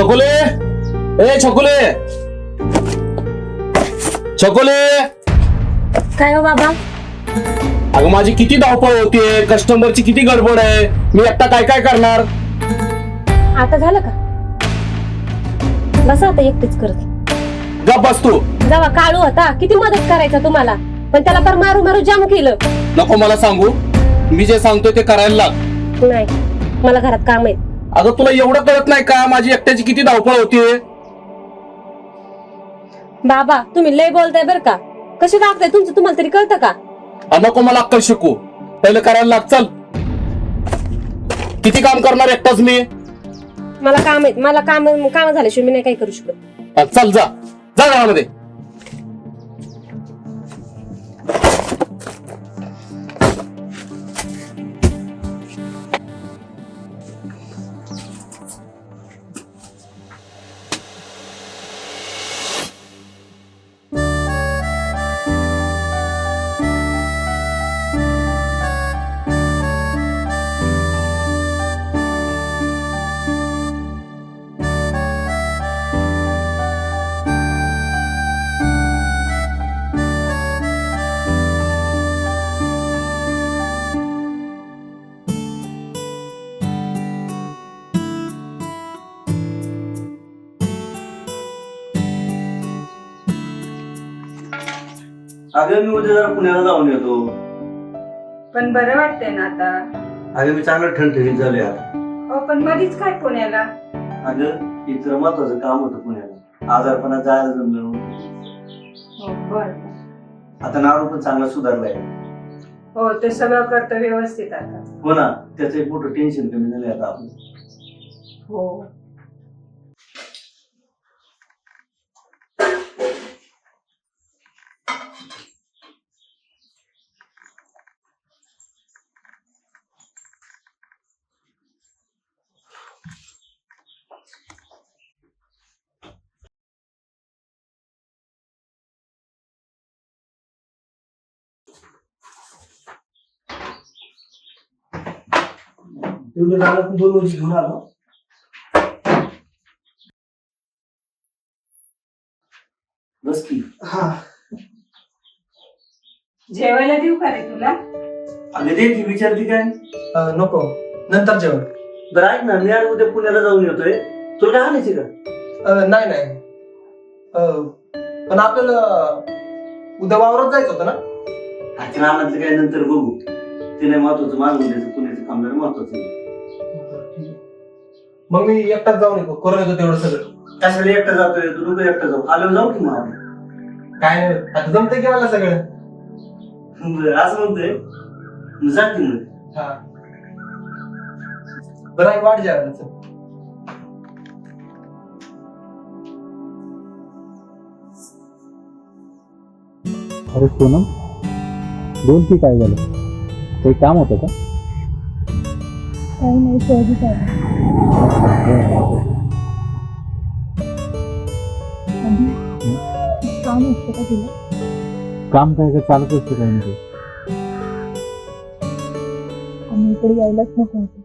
छकुले ए छकुले छकुले काय हो बाबा? अगं माझी किती धावपळ होतीये. कस्टमरची किती गडबड आहे. मी एकटा काय काय करणार? आता झालं का? बसा आता एकटीच करते. गप बस तू. जेव्हा काळू होता किती मदत करायचा तुम्हाला? पण त्याला तर मारू मारू जाम केलं. नको मला सांगू. मी जे सांगतोय ते करायला लाग. नाही. मला घरात काम आहे. अगं तुला एवढं कळत नाही का माझी एकट्याची किती धावपळ होतीये? बाबा तुम्ही लय बोलताय बर का. कसे वागताय तुमचं? तुम्हाला तरी कळतं का? अ, नको मला अक्कल शिकू. पहिलं करायला लाग चल. किती काम करणार एकटाच मी? मला काम आहे मला काम काम झाल्याशिवाय मी नाही काही करू शकत. अ, चल जा. जा घरामध्ये. अगं मी उद्या जरा पुण्याला जाऊन येतो. पण बरं वाटतंय ना आता. अगं मी चांगलं ठणठणीत झाले आता. हो पण मधीच काय पुण्याला? अगं इथं महत्वाचं काम होतं पुण्याला. आजारपणात जायला जमलं नव्हतं. हो बर. आता नाव पण चांगला सुधारलाय. हो ते सगळं करतं व्यवस्थित आता. हो ना त्याचं एक मोठं टेन्शन कमी झालंय आता आपलं. हो. झालं पण दोन वर्ष घेऊन आलो. बस की. जेवायला देऊ का रे तुला? अगं दे ती विचारली काय? अ, नको. नंतर जेवण. बरं ऐक ना मी आज उद्या पुण्याला जाऊन येतोय. तुला काय आणायची का? अ, नाही नाही. अ, पण आपल्याला उद्या वावरात जायचं होतं ना? आजच्या रानातलं काय नंतर बघू. ते नाही महत्वाचं. माझं उद्याचं पुण्याचं काम जरा महत्वाचं आहे. मग मी एकटाच जाऊन येतो करून येतो तेवढं सगळं. कशाला एकटा जातोय तू नको एकटा जाऊ. आलो जाऊ की मग काय नाही आता जमतंय की मला सगळं? बरं, असं म्हणतोय मग जा की मग. हा. बरं वाट चल. अरे सोनम बोल की काय झालं? काही काम होतं का? काही नाही सहजी काय काम असतं का तुला काम काय काय चालत असतं काही नाही आणि इकडे यायलाच नको होतं.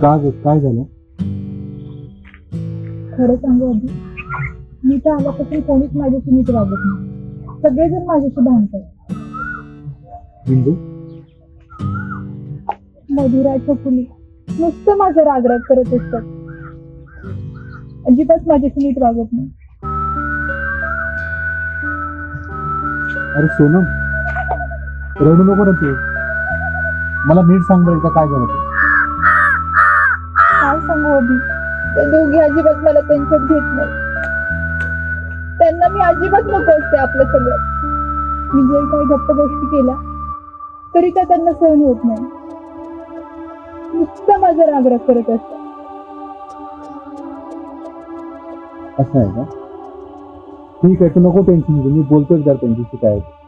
का ग? काय झालं? खरं सांगू आधी मी तर आल्यापासून कोणीच माझ्याशी नीट वागत नाही. सगळेजण माझ्याशी भांडतात. म्हणजे मधुरा छकुली नुसतं माझं रागराग करत असतात अजिबात माझ्याशी नीट वागत नाही. अरे सोनम रडू नको ना तू. मला नीट सांग बरं एकदा काय झालं ते. काय सांगू अभि? ते दोघी अजिबात मला त्यांच्यात घेत नाही. त्यांना मी अजिबात नको असते आपलं सगळं मी जे काही गप्प गोष्टी केल्या तरी त्या त्यांना सहन होत नाही. नुसता माझा रागराग करत असतात. असं आहे का? ठीक आहे तू नको टेन्शन घेऊ. मी बोलतोच जर त्यांच्याशी काय आहे.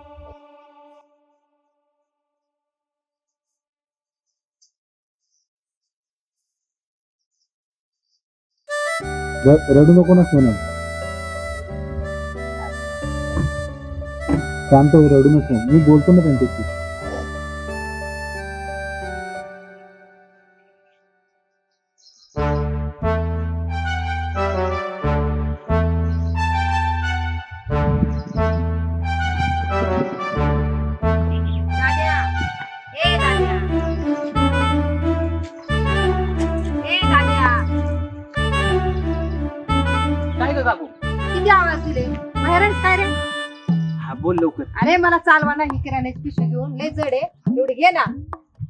र- रडू नको ना सोनम शांत हो रडू नको. मी बोलतो ना त्यांच्याशी. मला चालवा नाही किराण्याची पिशवी घेऊन. लय जड आहे. एवढी घे ना.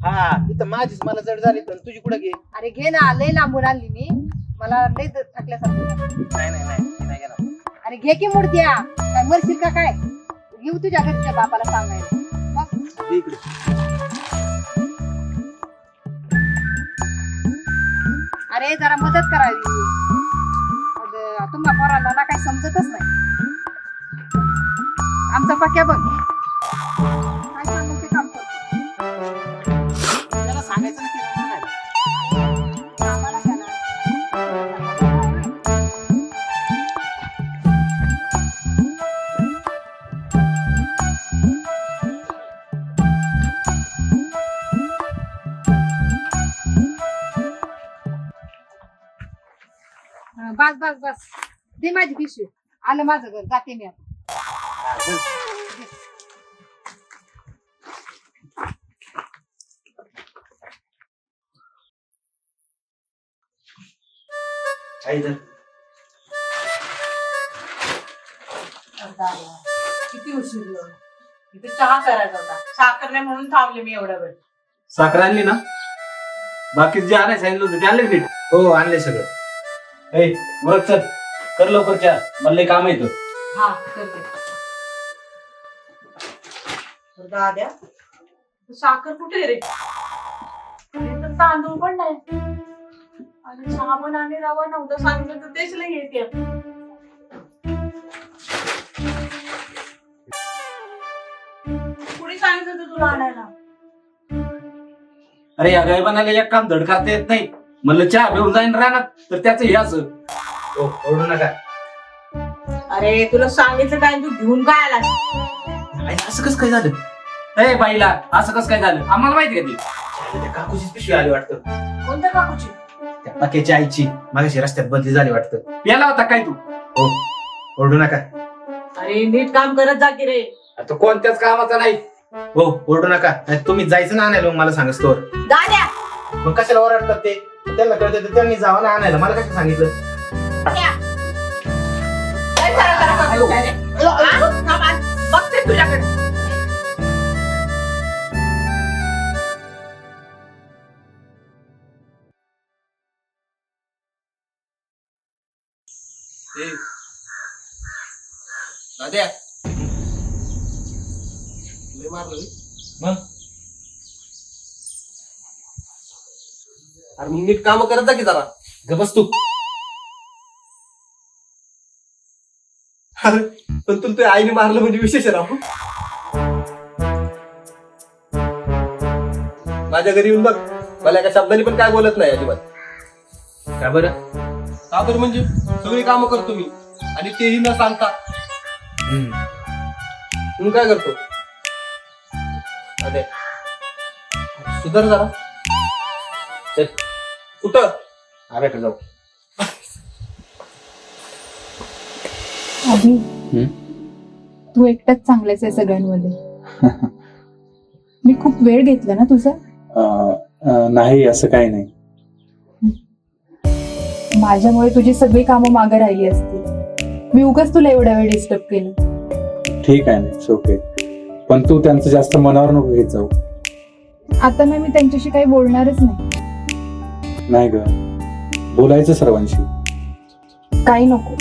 हा इथं माझीच मला जड झाली तर तुझी कुठं घे? अरे घे ना लय लांबून आणली मी. मला लय ज- थकल्यासारखं झालं. नाही नाही नाही मी नाही घेणार. अरे घे की मूर्त्या. काय मरशील का काय? येऊ तुझ्या घरच्या बापाला सांगायला. मग दे इकडे. अरे जरा मदत करावी. मग तुम्हा पोरांना ना काही समजतच नाही. आमचा पक्या बघ काय सांगू ते काम करतो त्याला सांगायचं ना किराणा आणायला. आम्हाला काय नाही. बस बस बस दे माझी पिशवी आलं माझं घर जाते मी आता. किती उशीर झाला. इथे चहा करायचा होता. साखर नाही म्हणून थांबले मी एवढा वेळ. साखर आणली ना? बाकी जे आणायला सांगितलं होतं ते आणले नीट? हो आणले सगळं. ए उरक चल. कर लवकर चहा. मला लय काम येतं हा करते. दाद्या. साखर कुठे आहे रे? तांदूळ पण नाही. आणि पण आणि रवा नव्हतं सांगितलं तर तेच लई येते. कुणी सांगितलं होतं तुला आणायला? अरे या गायबानाला एक काम धड खाता येत नाही. म्हणलं चहा घेऊन जाईन राहणार तर त्याचं हे असं. हो ओरडू नका. अरे तुला सांगितलं काय? तू घेऊन काय आला असं कसं काय झालं? ए बाईला असं कसं काय झालं? आम्हाला माहिती का ती? त्या काकूचीच पिशवी आली वाटतं. कोणत्या काकूची? त्या पक्याच्या आईची. मागाशी रस्त्यात बदली झाली वाटतं. प्याला होता काय तू? हो. ओरडू नका. अरे नीट काम करत जा की रे. आता कोणत्याच कामाचा नाही. हो ओरडू नका. नाही तुम्ही जायचं ना आणायला मग मला सांगा स्टोर दाद्या मग कशाला ओरडतात ते? त्यांना कळतं तर त्यांनी जावं ना आणायला. मला कसं सांगितलं? काय करा करा करतो काय रे? हा? थांब आज बघते तुझ्याकडे. दाद्या मग? अरे मग नीट काम करत जा की जरा. ग बस तू. पण तुला तुझ्या आईने मारलं म्हणजे विशेष आहे राहू माझ्या घरी येऊन बघ. मला एका शब्दाने पण काय बोलत नाही अजिबात. का बरं? का बरं म्हणजे सगळी कामं करतो मी. आणि तेही न सांगता. म्हणून काय करतो? अरे. सुधार जरा. चल. कुठं आब्याकडे जाऊ. अभि तू एकटाच चांगलाच आहे सगळ्यांमध्ये. मी खूप वेळ घेतला ना तुझा? अं, अं, नाही असं काही नाही. माझ्यामुळे तुझी सगळी कामं मागे राहिली असतील मी उगाच तुला एवढ्या वेळ डिस्टर्ब केलं. ठीक आहे ना ओके पण तू त्यांचं जास्त मनावर नको घेत जाऊ. आता ना मी त्यांच्याशी काही बोलणारच नाही. नाही ग. बोलायचं सर्वांशी. काही नको.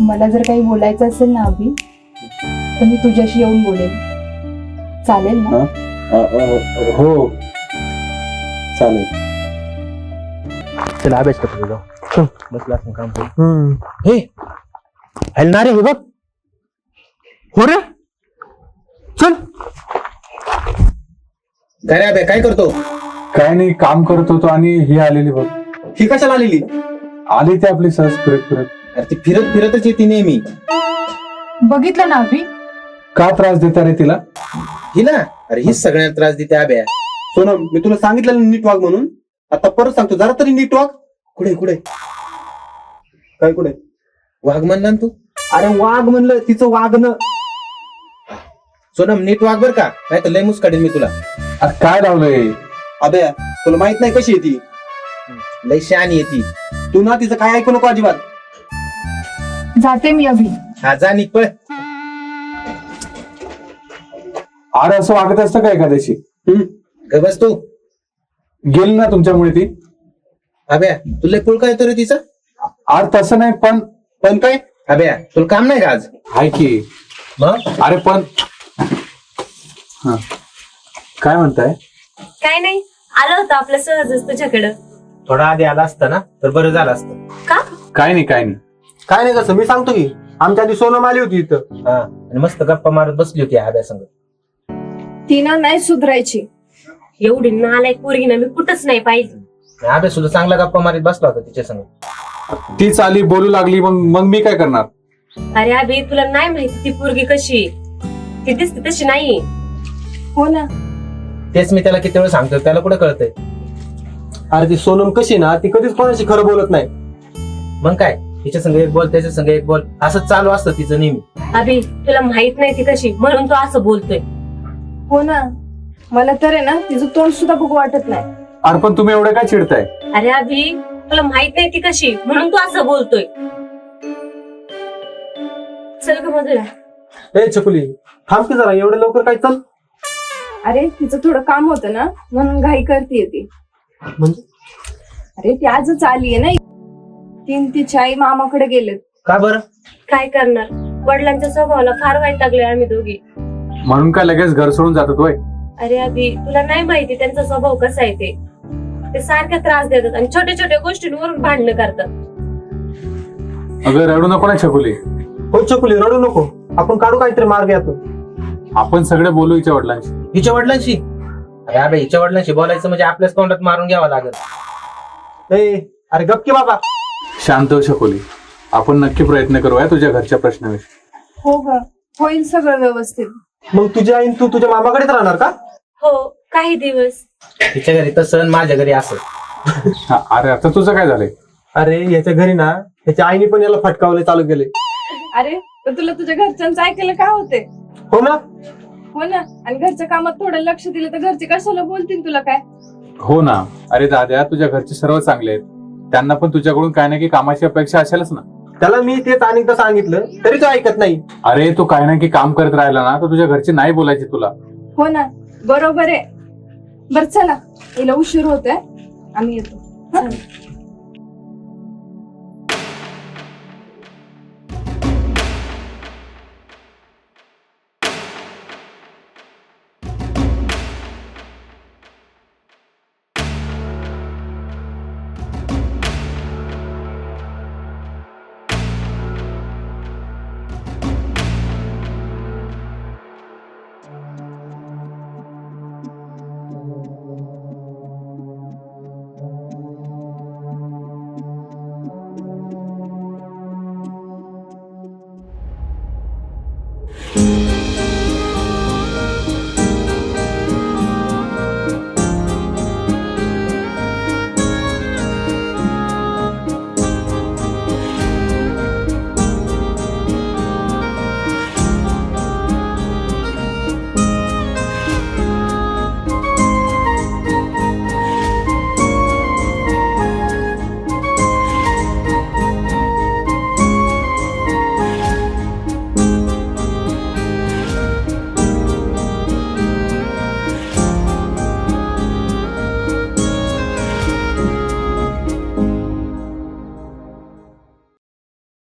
मला जर काही बोलायचं असेल ना अभि तर मी तुझ्याशी येऊन बोलेन. चालेल ना? अ, अ, हो. चालेल. चला अभ्यास करतो जाऊ बसला असं काम करू हे. हलणार हे बघ. हो रे. चल. काय रे अभ्या काय करतो? काय नाही काम करत होतो आणि ही आलेली बघ. ही कशाला आलेली? आली ते आपली सहज फिरत फिरत. अरे ती फिरत फिरतच येते नेहमी. बघितलं ना अभि? का त्रास देता रे तिला? हिला? अरे ही सगळ्यांना त्रास देते अभ्या. सोनम मी तुला सांगितलं ना नीट वाग म्हणून. आता परत सांगतो जरा तरी नीट वाग. कुठे कुठे काय कुठे वाघ म्हणला ना तू? अरे वाघ म्हणलं तिचं वागणं. सोनम नीट वाग बर का? नाही तर लय मुस्काडीन मी तुला. अरे काय लावलंय? अबे तुला माहीत नाही कशी येते लय शहाणी येते तू. ना तिचं काय ऐकू नको अजिबात. जाते मी अभि. हा जा निघ पळ. अरे असं वागत असतं का एखाद्याशी? ग बस तू. गेली ना तुमच्यामुळे ती. अभ्या तुला पुळ काय येतो रे तिचं? अरे तसं नाही पण पण काय? अभ्या तुला काम नाही का आज? आहे की. मग? अरे पण हा. काय म्हणताय? काय नाही आलं होतं आपलं सहजच तुझ्याकडं. थोडा आधी आला असता ना तर बरं झालं असतं. का? काय नाही काय नाही. काय नाही कसं मी सांगतो की आमच्या आधी सोनम आली होती इथं. हा आणि मस्त गप्पा मारत बसली होती अभ्या संग ती ना नाही सुधरायची. एवढी नालायक पोरगी ना मी कुठंच नाही पाहिजे अभ्या सुद्धा चांगला गप्पा मारत बसला होता तिच्या संग. तीच आली बोलू लागली मग मग मी काय करणार? अरे अभि तुला नाही माहिती ती पोरगी कशी आहे. ती दिसते तशी नाही हो ना. तेच मी त्याला किती वेळ सांगतो त्याला कुठे कळतंय? अरे ती सोनम कशी ना ती कधीच कोणाशी खरं बोलत नाही. मग काय? तिच्या संग एक बोल त्याच्या संग एक बोल. असं चालू असतं तिचं नेहमी. अभि तुला माहीत नाही ती कशी म्हणून तो असं बोलतोय. हो ना. मला तर आहे ना तिचं तोंड सुद्धा बघू वाटत नाही. अरे पण तुम्ही एवढं काय चिडताय? अरे अभि तुला माहीत नाही ती कशी? म्हणून तू असं बोलतोय. चल ग मधुरा ए छकुली थांब की जरा एवढं लवकर काय चल? अरे तिचं थोडं काम होतं ना म्हणून घाई करते ती. म्हणजे? अरे ती आजच आलीये ना तीन तिची आई मामाकडे गेलेत. का बरं? काय करणार? वडिलांच्या स्वभावाला फार वाईट लागलोय आम्ही दोघी. म्हणून काय लगेच घर सोडून जातात होय? अरे अभि तुला नाही माहिती त्यांचा स्वभाव कसा आहे ते. ते सारखा त्रास देतात आणि छोट्या छोट्या गोष्टींवरून भांडणं करतात. अगं रडू नको ना छकुली. हो छकुली रडू नको. आपण काढू काहीतरी मार्ग यातून. आपण सगळे बोलू हिच्या वडिलांशी. हिच्या वडिलांशी? अरे अबे हिच्या वडिलांशी बोलायचं म्हणजे आपल्याच तोंडात मारून घ्यावं लागेल. ए अरे गपकी बाबा. शांत हो छकुली. आपण नक्की प्रयत्न करूया तुझ्या घरच्या प्रश्नाविषयी. हो ग होईल सगळं व्यवस्थित. मग तुझी आई तू तुझ्या मामाकडेच राहणार का? हो काही दिवस. तिच्या घरी तसं आणि माझ्या घरी असं. हा, अरे आता तुझं काय झालंय? अरे याच्या घरी ना त्याच्या आईने पण याला फटकावले चालू केले. अरे तर तुला तुझ्या घरच्यांचं ऐकायला काय होते? हो ना. हो ना आणि घरच्या कामात थोडं लक्ष दिलं तर घरचे कशाला बोलतील तुला काय? हो ना. अरे दाद्या तुझ्या घरचे सर्व चांगले आहेत. त्यांना पण तुझ्याकडून काय ना काही कामाची अपेक्षा असेलच ना. त्याला मी तेच अनेकदा सांगितलं तरी तो ऐकत नाही. अरे तू काही ना काही काम करत राहिला ना तर तुझ्या घरचे नाही बोलायचे तुला. हो ना बरोबर आहे. बर चला. हिला उशीर होतोय. आम्ही येतो. हा?